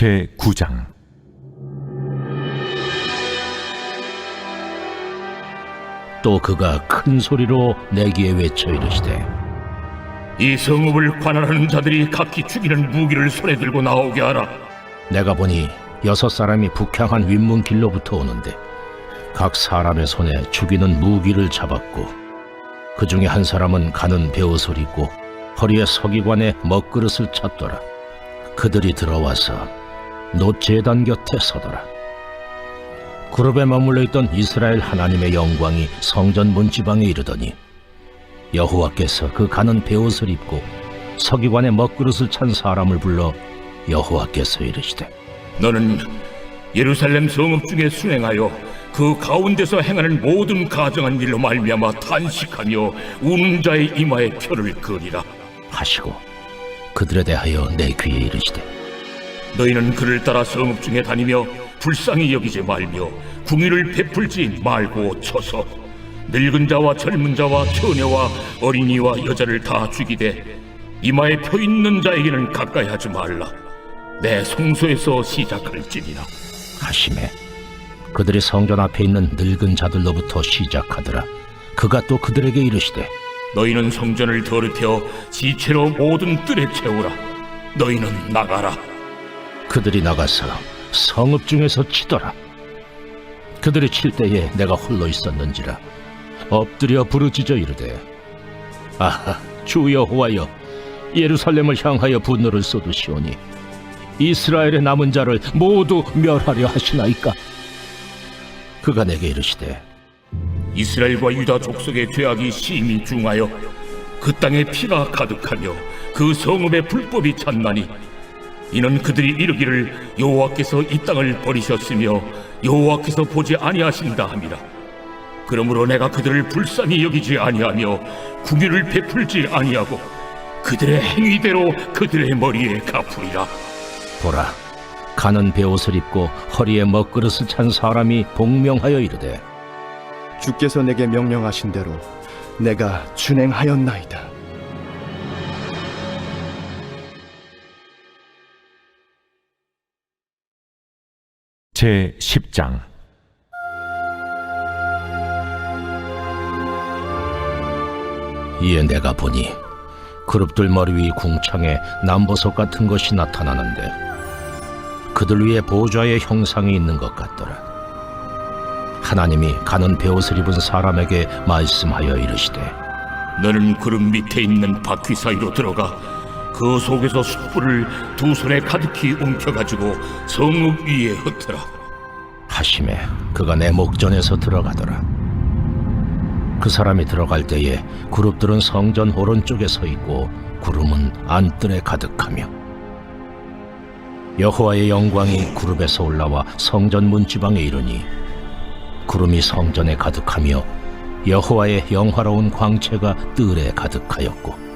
제 9장 또 그가 큰 소리로 내기에 외쳐 이르시되 이 성읍을 관할하는 자들이 각기 죽이는 무기를 손에 들고 나오게 하라. 내가 보니 여섯 사람이 북향한 윗문 길로부터 오는데 각 사람의 손에 죽이는 무기를 잡았고 그 중에 한 사람은 가는 베옷을 입고 허리에 서기관에 먹그릇을 찼더라 그들이 들어와서 노제단 곁에 서더라 그룹에 머물러 있던 이스라엘 하나님의 영광이 성전 문지방에 이르더니 여호와께서 그 가는 베옷을 입고 서기관의 먹그릇을 찬 사람을 불러 여호와께서 이르시되 너는 예루살렘 성읍 중에 순행하여 그 가운데서 행하는 모든 가정한 일로 말미암아 탄식하며 우는 자의 이마에 표를 그리라. 하시고 그들에 대하여 내 귀에 이르시되 너희는 그를 따라 성읍 중에 다니며 불쌍히 여기지 말며 궁의를 베풀지 말고 쳐서 늙은 자와 젊은 자와 처녀와 어린이와 여자를 다 죽이되 이마에 표 있는 자에게는 가까이 하지 말라. 내 성소에서 시작할지니라. 하심에 그들이 성전 앞에 있는 늙은 자들로부터 시작하더라 그가 또 그들에게 이르시되 너희는 성전을 더럽혀 지체로 모든 뜰에 채우라. 너희는 나가라. 그들이 나가서 성읍 중에서 치더라. 그들이 칠 때에 내가 홀로 있었는지라 엎드려 부르짖어 이르되 아하 주 여호와여 예루살렘을 향하여 분노를 쏟으시오니 이스라엘의 남은 자를 모두 멸하려 하시나이까? 그가 내게 이르시되 이스라엘과 유다 족속의 죄악이 심히 중하여 그 땅에 피가 가득하며 그 성읍에 불법이 찬나니 이는 그들이 이르기를 여호와께서 이 땅을 버리셨으며 여호와께서 보지 아니하신다 함이라 그러므로 내가 그들을 불쌍히 여기지 아니하며 궁유를 베풀지 아니하고 그들의 행위대로 그들의 머리에 갚으리라 보라 가는 베옷을 입고 허리에 먹그릇을 찬 사람이 복명하여 이르되 주께서 내게 명령하신 대로 내가 준행하였나이다. 제 10장 이에 내가 보니 그룹들 머리 위 궁창에 남보석 같은 것이 나타나는데 그들 위에 보좌의 형상이 있는 것 같더라. 하나님이 가는 베옷을 입은 사람에게 말씀하여 이르시되 너는 구름 밑에 있는 바퀴 사이로 들어가 그 속에서 숯불을 두 손에 가득히 움켜가지고 성읍 위에 흩어라 하심에 그가 내 목전에서 들어가더라. 그 사람이 들어갈 때에 그룹들은 성전 오른쪽에 서 있고 구름은 안뜰에 가득하며 여호와의 영광이 그룹에서 올라와 성전 문지방에 이르니 구름이 성전에 가득하며 여호와의 영화로운 광채가 뜰에 가득하였고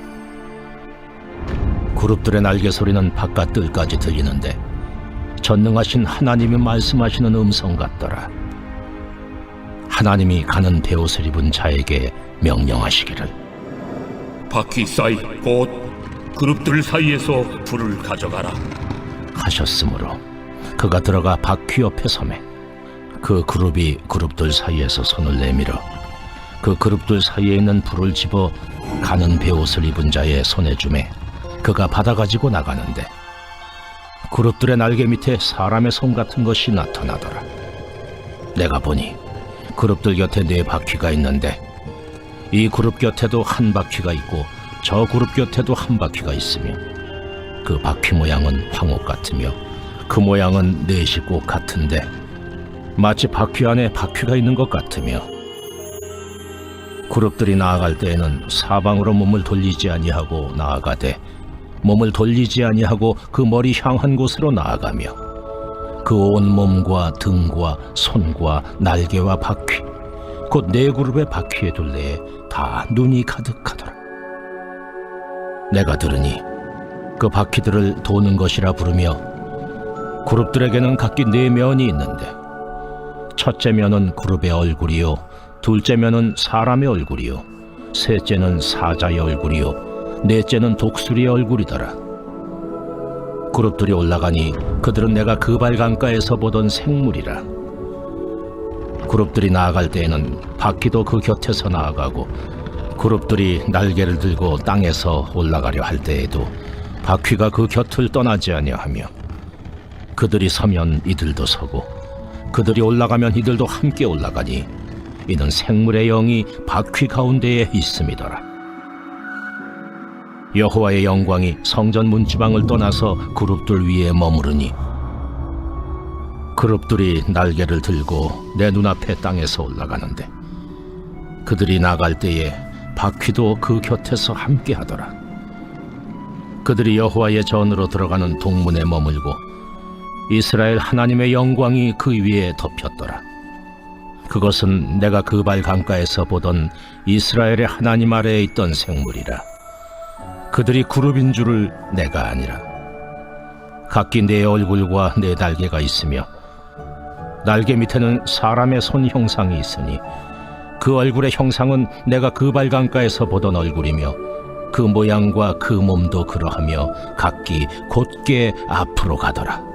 그룹들의 날개 소리는 바깥 뜰까지 들리는데 전능하신 하나님이 말씀하시는 음성 같더라. 하나님이 가는 베옷을 입은 자에게 명령하시기를 바퀴 사이 곧 그룹들 사이에서 불을 가져가라 하셨으므로 그가 들어가 바퀴 옆에 섬에 그 그룹이 그룹들 사이에서 손을 내밀어 그 그룹들 사이에 있는 불을 집어 가는 베옷을 입은 자의 손에 주매 그가 받아가지고 나가는데 그룹들의 날개 밑에 사람의 손 같은 것이 나타나더라. 내가 보니 그룹들 곁에 네 바퀴가 있는데 이 그룹 곁에도 한 바퀴가 있고 저 그룹 곁에도 한 바퀴가 있으며 그 바퀴 모양은 황옥 같으며 그 모양은 넷이 꼭 같은데 마치 바퀴 안에 바퀴가 있는 것 같으며 그룹들이 나아갈 때에는 사방으로 몸을 돌리지 아니하고 나아가되 몸을 돌리지 아니하고 그 머리 향한 곳으로 나아가며 그 온 몸과 등과 손과 날개와 바퀴 곧 네 그룹의 바퀴의 둘레에 다 눈이 가득하더라 내가 들으니 그 바퀴들을 도는 것이라 부르며 그룹들에게는 각기 네 면이 있는데 첫째 면은 그룹의 얼굴이요 둘째 면은 사람의 얼굴이요 셋째는 사자의 얼굴이요 넷째는 독수리의 얼굴이더라. 그룹들이 올라가니 그들은 내가 그발 강가에서 보던 생물이라. 그룹들이 나아갈 때에는 바퀴도 그 곁에서 나아가고 그룹들이 날개를 들고 땅에서 올라가려 할 때에도 바퀴가 그 곁을 떠나지 아니하며 그들이 서면 이들도 서고 그들이 올라가면 이들도 함께 올라가니 이는 생물의 영이 바퀴 가운데에 있음이더라 여호와의 영광이 성전 문지방을 떠나서 그룹들 위에 머무르니 그룹들이 날개를 들고 내 눈앞에 땅에서 올라가는데 그들이 나갈 때에 바퀴도 그 곁에서 함께 하더라. 그들이 여호와의 전으로 들어가는 동문에 머물고 이스라엘 하나님의 영광이 그 위에 덮였더라. 그것은 내가 그 발 강가에서 보던 이스라엘의 하나님 아래에 있던 생물이라 그들이 그룹인 줄을 내가 아니라. 각기 내 얼굴과 내 날개가 있으며 날개 밑에는 사람의 손 형상이 있으니 그 얼굴의 형상은 내가 그 발강가에서 보던 얼굴이며 그 모양과 그 몸도 그러하며 각기 곧게 앞으로 가더라